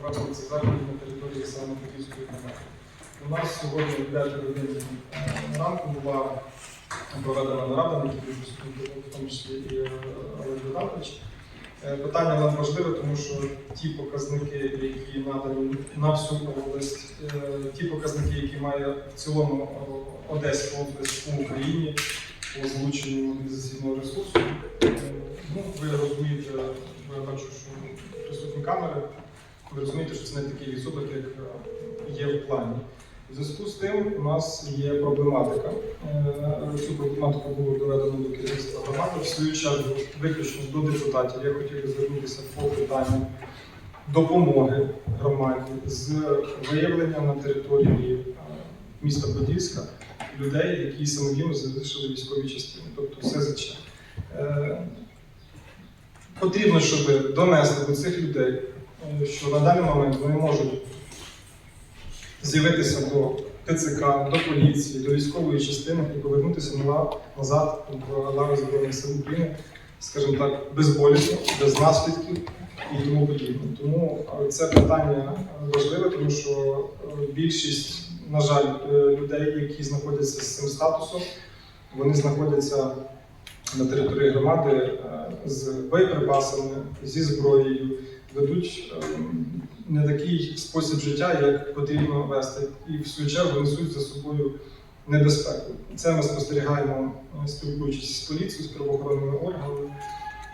проводити ці заходи на території саме Подільської громади. У нас сьогодні в 5 годин ранку була проведена нарада, на в тому числі і е, Олег Богданович. Е, Питання нам важливе, тому що ті показники, які надані на всю область, е, ті показники, які має в цілому Одеська область у Україні по залученню мобілізаційного ресурсу. Ну, ви розумієте, я бачу, що присутні камери, ви розумієте, що це не такий відсоток, як е, є в плані. У зв'язку з тим у нас є проблематика. Е, Цю проблематику було доведено до керівництва громади. В свою чергу, виключно до депутатів, я хотів би звернутися по питанню допомоги громаді з виявленням на території е, міста Подільська людей, які самовільно залишили військові частини, тобто СЗЧ. Потрібно, щоб донести до цих людей, що на даний момент вони можуть з'явитися до ТЦК, до поліції, до військової частини і повернутися назад в лави Збройних сил України, скажімо так, безболісно, без наслідків і тому подібне. Тому е, це питання важливе, тому що е, більшість, на жаль, е, людей, які знаходяться з цим статусом, вони знаходяться на території громади з боєприпасами, зі зброєю, ведуть е, не такий спосіб життя, як потрібно вести, і в свою чергу несуть за собою небезпеку. Це ми спостерігаємо, е, спілкуючись з поліцією, з правоохоронними органами,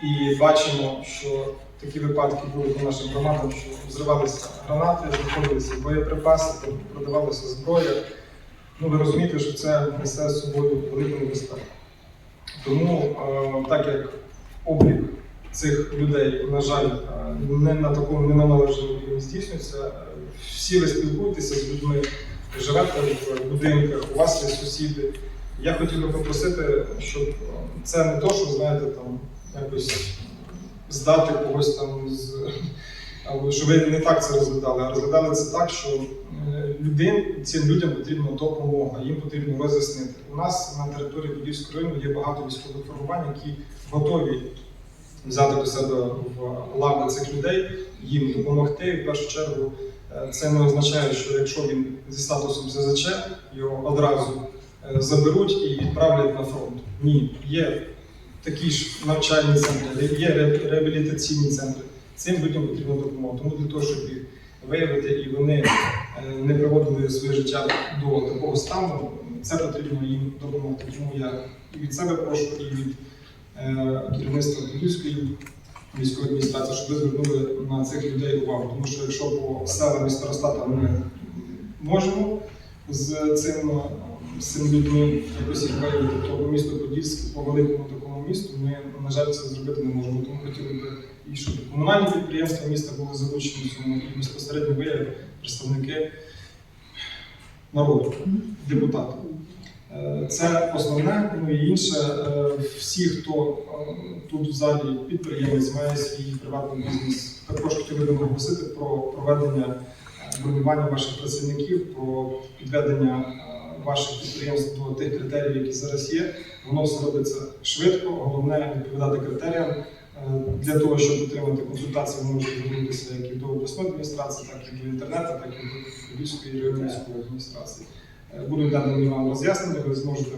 і бачимо, що такі випадки були по нашим громадам, що зривалися гранати, знаходилися боєприпаси, продавалася зброя. Ну, ви розумієте, що це несе з собою велику небезпеку. Тому, е, так як облік цих людей, на жаль, е, не на такому неналежному рівні здійснюється, е, всі ви спілкуєтеся з людьми, живете в будинках, у вас є сусіди. Я хотів би попросити, щоб е, це не то, що знаєте, там якось здати когось там з. Або що ви не так це розглядали, а розглядали це так, що людин, цим людям потрібна допомога, їм потрібно роз'яснити. У нас на території Подільського району є багато військових формувань, які готові взяти до себе в лави цих людей, їм допомогти. В першу чергу е, це не означає, що якщо він зі статусом ЗЗЧ, його одразу е, заберуть і відправлять на фронт. Ні, є такі ж навчальні центри, є реабілітаційні центри. Цим людям потрібна допомога. Тому для того, щоб їх виявити і вони е, не приводили своє життя до такого стану, це потрібно їм допомогти. Тому я і від себе прошу, і від керівництва Подільської військової адміністрації, щоб ви звернули на цих людей увагу. Тому що якщо по селам і старостатам ми можемо з цим, е, з цими людьми якось їх виявити, то по місту Подільськ, по великому такому місту, ми, на жаль, це зробити не можемо. Тому хотіли б і щоб комунальні підприємства міста були залучені в цьому і безпосередньо ви, представники народу, депутати. Е, Це основне, ну і інше. е, Всі, хто е, тут в залі підприємець, має свій приватний бізнес, також хотіли би наголосити про проведення бронювання ваших працівників, про підведення ваших підприємств до тих критеріїв, які зараз є. Воно все робиться швидко, головне відповідати критеріям. Для того, щоб отримати консультації, ви можете звернутися як і до обласної адміністрації, так і до інтернету, так і до Львівської районної адміністрації. Будуть надані вам роз'яснення, ви зможете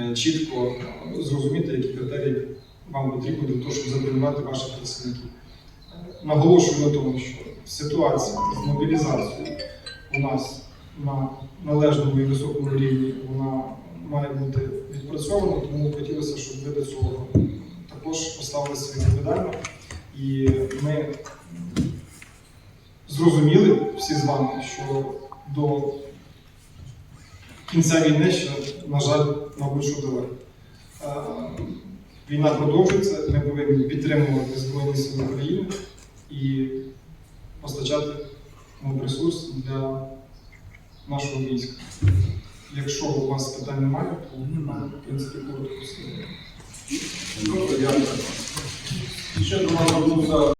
е, чітко е, зрозуміти, які критерії вам потрібні для того, щоб забронювати ваших працівників. Е, Наголошую на тому, що ситуація з мобілізацією у нас на належному і високому рівні вона має бути відпрацьована, тому хотілося, щоб ви до цього також поставилися відповідально. І ми зрозуміли всі з вами, що до кінця війни ще, на жаль, мабуть, що. Е, Війна продовжується, ми повинні підтримувати Збройні Сили України і постачати ресурс для нашого війська. Якщо у вас питань немає, то в принципі коротко все. Ще до вас